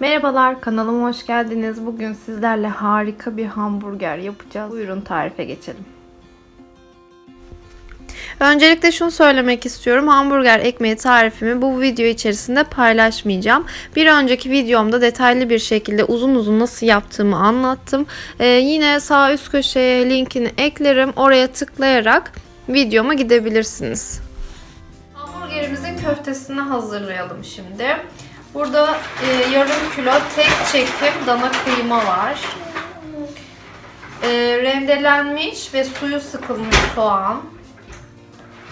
Merhabalar kanalıma hoş geldiniz. Bugün sizlerle harika bir hamburger yapacağız. Buyurun tarife geçelim. Öncelikle şunu söylemek istiyorum. Hamburger ekmeği tarifimi bu video içerisinde paylaşmayacağım. Bir önceki videomda detaylı bir şekilde uzun uzun nasıl yaptığımı anlattım. Ee, yine sağ üst köşeye linkini eklerim. Oraya tıklayarak videoma gidebilirsiniz. Hamburgerimizin köftesini hazırlayalım şimdi. Burada e, yarım kilo tek çekim dana kıyma var. E, rendelenmiş ve suyu sıkılmış soğan.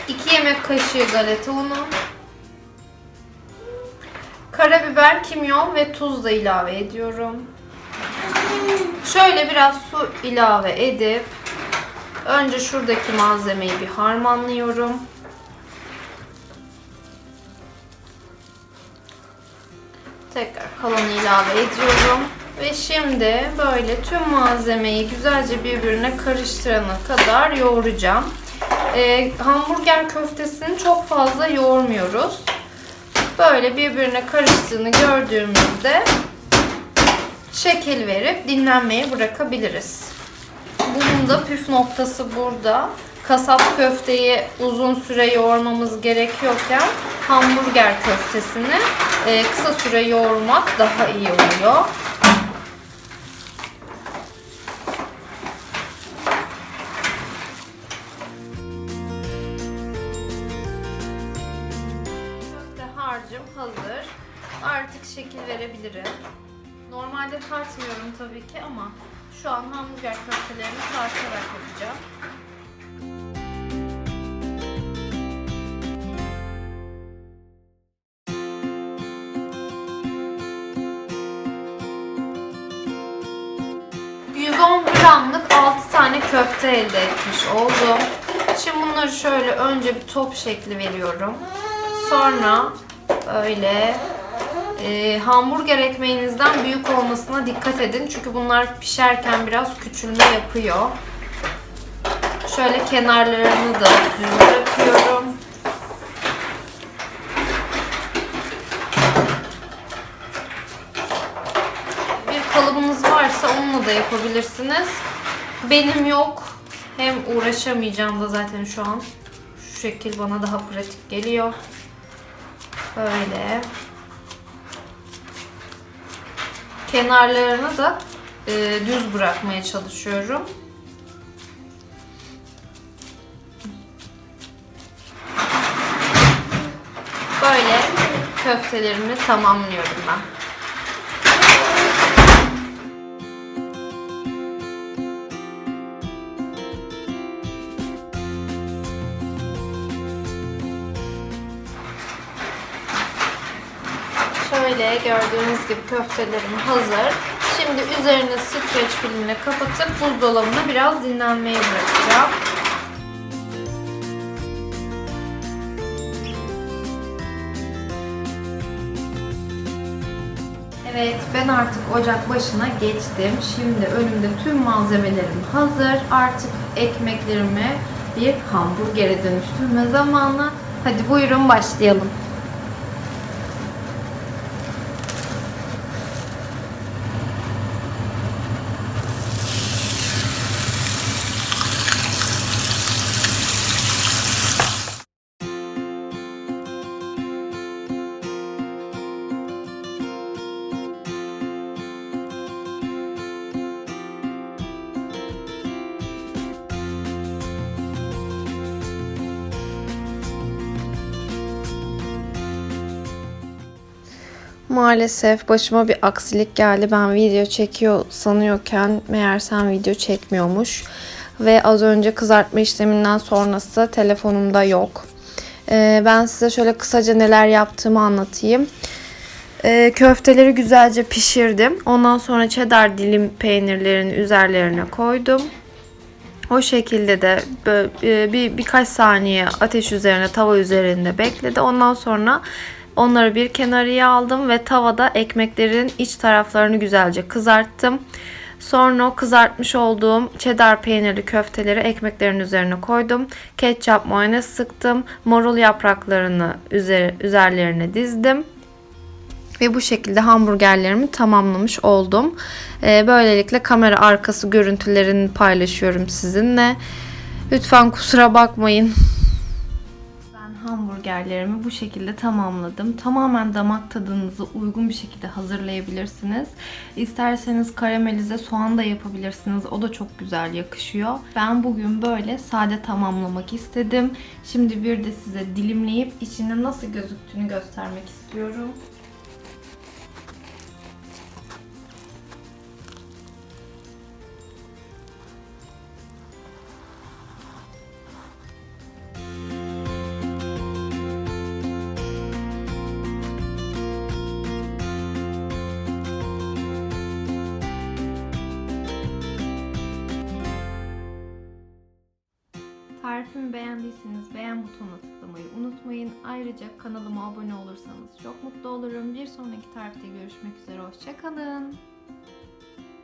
2 yemek kaşığı galeta unu. Karabiber, kimyon ve tuz da ilave ediyorum. Şöyle biraz su ilave edip önce şuradaki malzemeyi bir harmanlıyorum. Tekrar kalanı ilave ediyorum. Ve şimdi böyle tüm malzemeyi güzelce birbirine karıştırana kadar yoğuracağım. Ee, hamburger köftesini çok fazla yoğurmuyoruz. Böyle birbirine karıştığını gördüğümüzde şekil verip dinlenmeye bırakabiliriz. Bunun da püf noktası burada. Kasap köfteyi uzun süre yoğurmamız gerekiyorken hamburger köftesini e, kısa süre yoğurmak daha iyi oluyor. Köfte harcım hazır. Artık şekil verebilirim. Normalde tartmıyorum tabii ki ama şu an hamburger köftelerini tartarak yapacağım. Köfte elde etmiş oldum. Şimdi bunları şöyle önce bir top şekli veriyorum. Sonra böyle e, hamburger ekmeğinizden büyük olmasına dikkat edin. Çünkü bunlar pişerken biraz küçülme yapıyor. Şöyle kenarlarını da düz bırakıyorum. Bir kalıbınız varsa onunla da yapabilirsiniz. Benim yok. Hem uğraşamayacağım da zaten şu an. Şu şekil bana daha pratik geliyor. Böyle. Kenarlarını da e, düz bırakmaya çalışıyorum. Böyle köftelerimi tamamlıyorum ben. Şöyle gördüğünüz gibi köftelerim hazır. Şimdi üzerine streç filmle kapatıp buzdolabına biraz dinlenmeye bırakacağım. Evet ben artık ocak başına geçtim. Şimdi önümde tüm malzemelerim hazır. Artık ekmeklerimi bir hamburgere dönüştürme zamanı. Hadi buyurun başlayalım. Maalesef başıma bir aksilik geldi. Ben video çekiyor sanıyorken meğersem video çekmiyormuş. Ve az önce kızartma işleminden sonrası telefonumda yok. Ee, ben size şöyle kısaca neler yaptığımı anlatayım. Ee, köfteleri güzelce pişirdim. Ondan sonra cheddar dilim peynirlerini üzerlerine koydum. O şekilde de böyle bir birkaç saniye ateş üzerine tava üzerinde bekledi. Ondan sonra onları bir kenarıya aldım ve tavada ekmeklerin iç taraflarını güzelce kızarttım. Sonra kızartmış olduğum cheddar peynirli köfteleri ekmeklerin üzerine koydum. Ketçap, mayonez sıktım. Marul yapraklarını üzer, üzerlerine dizdim. Ve bu şekilde hamburgerlerimi tamamlamış oldum. Ee, böylelikle kamera arkası görüntülerini paylaşıyorum sizinle. Lütfen kusura bakmayın. Hamburgerlerimi bu şekilde tamamladım. Tamamen damak tadınızı uygun bir şekilde hazırlayabilirsiniz. İsterseniz karamelize soğan da yapabilirsiniz. O da çok güzel yakışıyor. Ben bugün böyle sade tamamlamak istedim. Şimdi bir de size dilimleyip içinde nasıl gözüktüğünü göstermek istiyorum. Tarifimi beğendiyseniz beğen butonuna tıklamayı unutmayın. Ayrıca kanalıma abone olursanız çok mutlu olurum. Bir sonraki tarifte görüşmek üzere. Hoşçakalın.